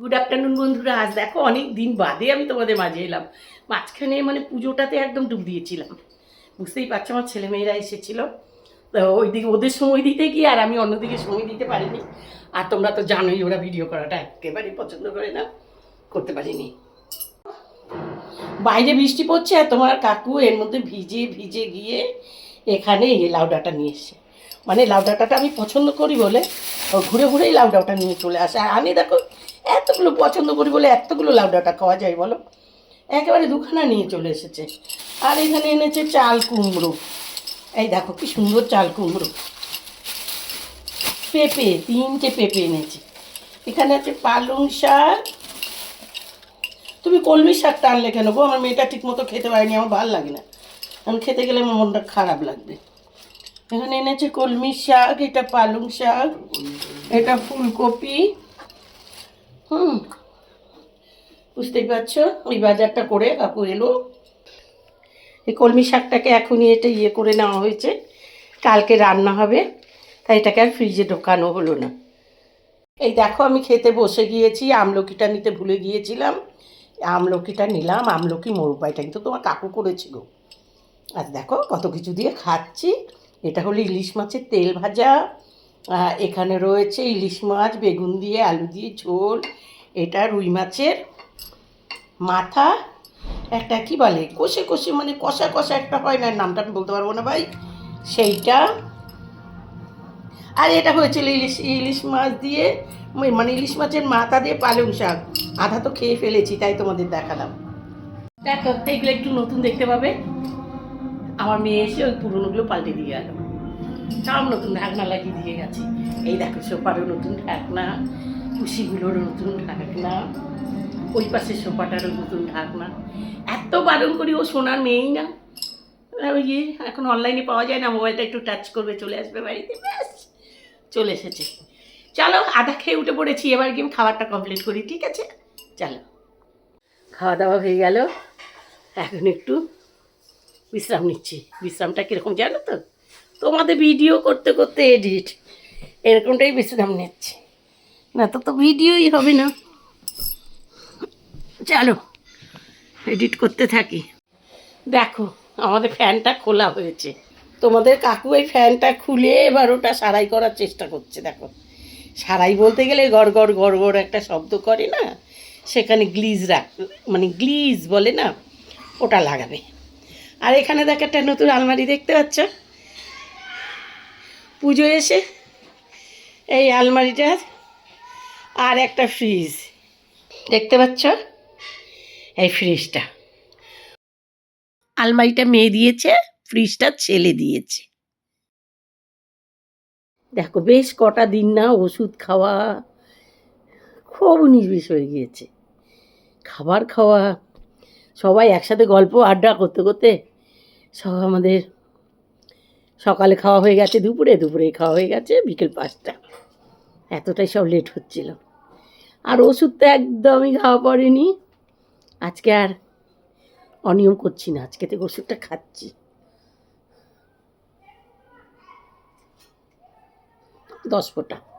Good afternoon বন্ধুরা। আজ দেখো, অনেক দিন বাদে আমি তোমাদের মাঝে এলাম। মাঝখানে মানে পুজোটাতে একদম ডুব দিয়েছিলাম। বুঝতেই পারছ, আমার ছেলেমেয়েরা এসেছিল। তো ওইদিকে, ওদের সময় দিতে গিয়ে আর আমি অন্যদিকে সময় দিতে পারিনি। আর তোমরা তো জানোই, ওরা ভিডিও করাটা একেবারেই পছন্দ করে না, করতে পারিনি। বাইরে বৃষ্টি পড়ছে আর তোমার কাকু এর মধ্যে ভিজে ভিজে গিয়ে এখানে এই লাউ ডাঁটা নিয়ে এসে মানে লাউ ডাঁটাটা আমি পছন্দ করি বলে ঘুরে ঘুরেই লাউ ডাঁটা নিয়ে চলে আসে। আর আমি দেখো, এতগুলো পছন্দ করি বলে এতগুলো লাউ ডাঁটা খাওয়া যায় বলো? একেবারে দুখানা নিয়ে চলে এসেছে। আর এখানে এনেছে চাল কুমড়ো। এই দেখো কি সুন্দর চাল কুমড়ো। পেঁপে, তিনটে পেঁপে এনেছে। এখানে আছে পালং শাক। তুমি কলমি শাকটা আনলে কেন গো? আমার মেয়েটা ঠিক মতো খেতে পারেনি, আমার ভালো লাগে না। আমি খেতে গেলে আমার মনটা খারাপ লাগবে। এখানে এনেছে কলমি শাক, এটা পালং শাক, এটা ফুলকপি। হুম, বুঝতেই পারছ? ওই বাজারটা করে কাকু এলো। এই কলমি শাকটাকে এখনই এটা ইয়ে করে নেওয়া হয়েছে। কালকে রান্না হবে, তাই এটাকে আর ফ্রিজে ঢোকানো হলো না। এই দেখো, আমি খেতে বসে গিয়েছি, আমলকিটা নিতে ভুলে গিয়েছিলাম। আমলকিটা নিলাম, আমলকি মোরপাইটা কিন্তু তোমার কাকু করেছিল। আর দেখো কত কিছু দিয়ে খাচ্ছি। এটা হলো ইলিশ মাছের তেল ভাজা। এখানে রয়েছে ইলিশ মাছ, বেগুন দিয়ে, আলু দিয়ে ঝোল, এটা রুই মাছের মাথা। একটা কি বলে? কষে কষে মানে কষা কষা একটা হয় না, নামটা আমি বলতে পারব না ভাই। সেইটা। আর এটা হয়েছিল ইলিশ ইলিশ মাছ দিয়ে, মানে- ইলিশ মাছের মাথা দিয়ে পালং শাক। আধা তো খেয়ে ফেলেছি, তাই তোমাদের দেখালাম। দেখো, এইগুলো একটু নতুন দেখতে পাবে। আমার মেয়ে এসে ওই পুরোনোগুলো পাল্টে দিয়ে গেল। সব নতুন ঢাকনা লাগিয়ে দিয়ে গেছে। এই দেখো সোফারও নতুন ঢাকনা, কুশিগুলোরও নতুন ঢাকনা, ওই পাশে সোফাটারও নতুন ঢাকনা। এত বারণ করি ও সোনার মেয়েই না। ওই যে এখন অনলাইনে পাওয়া যায় না, মোবাইলটা একটু টাচ করবে, চলে আসবে বাড়িতে। ব্যাস, চলে এসেছে। চলো আধা খেয়ে উঠে পড়েছি, এবার গিয়ে খাবারটা কমপ্লিট করি, ঠিক আছে? চলো। খাওয়া দাওয়া হয়ে গেল। এখন একটু বিশ্রাম নিচ্ছি। বিশ্রামটা কীরকম জানো তো? তোমাদের ভিডিও করতে করতে এডিট এরকমটাই বিশ্রাম নিচ্ছি। না তো তো ভিডিওই হবে না। চলো এডিট করতে থাকি। দেখো, আমাদের ফ্যানটা খোলা হয়েছে। তোমাদের কাকু এই ফ্যানটা খুলে এবার ওটা সারাই করার চেষ্টা করছে, দেখো। সারাই বলতে গেলে গড় গড় গড় গড় একটা শব্দ করে না? সেখানে গ্লিজ রাখ মানে গ্লিজ বলে না? ওটা লাগাবে। আর এখানে দেখ একটা নতুন আলমারি দেখতে পাচ্ছ। পুজো এসে এই আলমারিটা আর একটা ফ্রিজ দেখতে পাচ্ছ? এই ফ্রিজটা আলমারিটা মেয়ে দিয়েছে ফ্রিজটা ছেলে দিয়েছে। দেখো, বেশ কটা দিন না ওষুধ খাওয়া খুব নির্বিষ হয়ে গিয়েছে। খাবার খাওয়া, সবাই একসাথে গল্প আড্ডা করতে করতে সব আমাদের সকালে খাওয়া হয়ে গেছে, দুপুরে দুপুরে খাওয়া হয়ে গেছে, বিকেল পাঁচটা। এতটাই সব লেট হচ্ছিল। আর ওষুধ তো একদমই খাওয়া পড়েনি। আজকে আর অনিয়ম করছি না, আজকে থেকে ওষুধটা খাচ্ছি। দশ ফোঁটা।